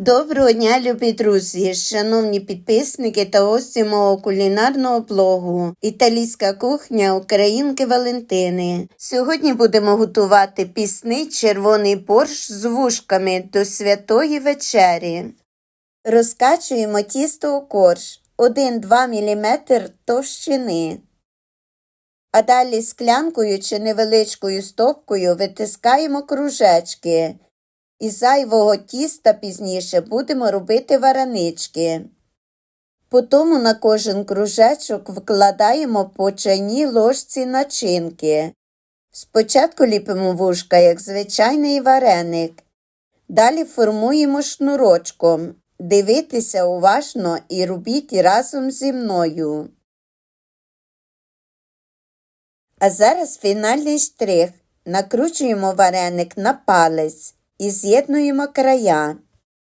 Доброго дня, любі друзі, шановні підписники та гості мого кулінарного блогу Італійська кухня Українки Валентини. Сьогодні будемо готувати пісний червоний борщ з вушками до святої вечері. Розкачуємо тісто у корж 1-2 мм товщини. А далі склянкою чи невеличкою стопкою витискаємо кружечки. Із зайвого тіста пізніше будемо робити варенички. Потому на кожен кружечок вкладаємо по чайній ложці начинки. Спочатку ліпимо вушка, як звичайний вареник. Далі формуємо шнурочком. Дивитися уважно і робіть разом зі мною. А зараз фінальний штрих. Накручуємо вареник на палець і з'єднуємо края.